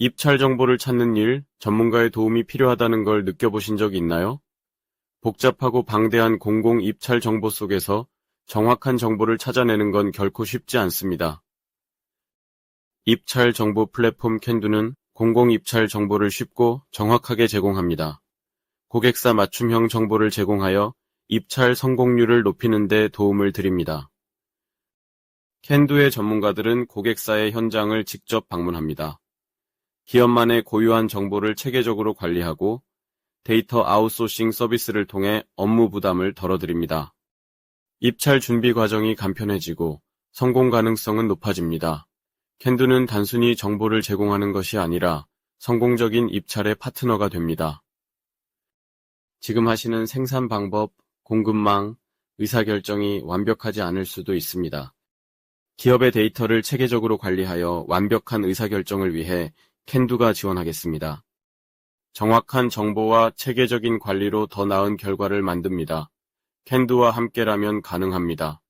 입찰 정보를 찾는 일, 전문가의 도움이 필요하다는 걸 느껴보신 적 있나요? 복잡하고 방대한 공공 입찰 정보 속에서 정확한 정보를 찾아내는 건 결코 쉽지 않습니다. 입찰 정보 플랫폼 캔두는 공공 입찰 정보를 쉽고 정확하게 제공합니다. 고객사 맞춤형 정보를 제공하여 입찰 성공률을 높이는 데 도움을 드립니다. 캔두의 전문가들은 고객사의 현장을 직접 방문합니다. 기업만의 고유한 정보를 체계적으로 관리하고 데이터 아웃소싱 서비스를 통해 업무 부담을 덜어드립니다. 입찰 준비 과정이 간편해지고 성공 가능성은 높아집니다. 캔두는 단순히 정보를 제공하는 것이 아니라 성공적인 입찰의 파트너가 됩니다. 지금 하시는 생산 방법, 공급망, 의사결정이 완벽하지 않을 수도 있습니다. 기업의 데이터를 체계적으로 관리하여 완벽한 의사결정을 위해 캔두가 지원하겠습니다. 정확한 정보와 체계적인 관리로 더 나은 결과를 만듭니다. 캔두와 함께라면 가능합니다.